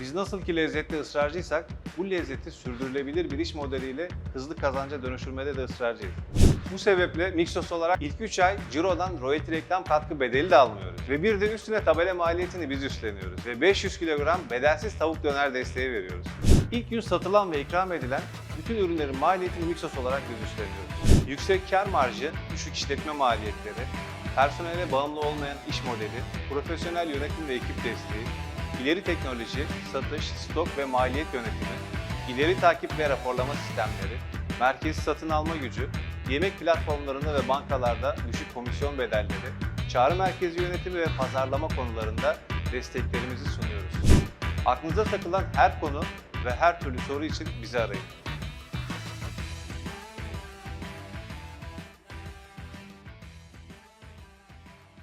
Biz nasıl ki lezzette ısrarcıysak, bu lezzeti sürdürülebilir bir iş modeliyle hızlı kazanca dönüştürmede de ısrarcıyız. Bu sebeple Mixos olarak ilk 3 ay Ciro'dan royalty reklam katkı bedeli de almıyoruz. Ve bir de üstüne tabela maliyetini biz üstleniyoruz. Ve 500 kilogram bedelsiz tavuk döner desteği veriyoruz. İlk gün satılan ve ikram edilen bütün ürünlerin maliyetini Mixos olarak biz üstleniyoruz. Yüksek kar marjı, düşük işletme maliyetleri, personele bağımlı olmayan iş modeli, profesyonel yönetim ve ekip desteği, ileri teknoloji, satış, stok ve maliyet yönetimi, ileri takip ve raporlama sistemleri, merkezi satın alma gücü, yemek platformlarında ve bankalarda düşük komisyon bedelleri, çağrı merkezi yönetimi ve pazarlama konularında desteklerimizi sunuyoruz. Aklınıza takılan her konu ve her türlü soru için bizi arayın.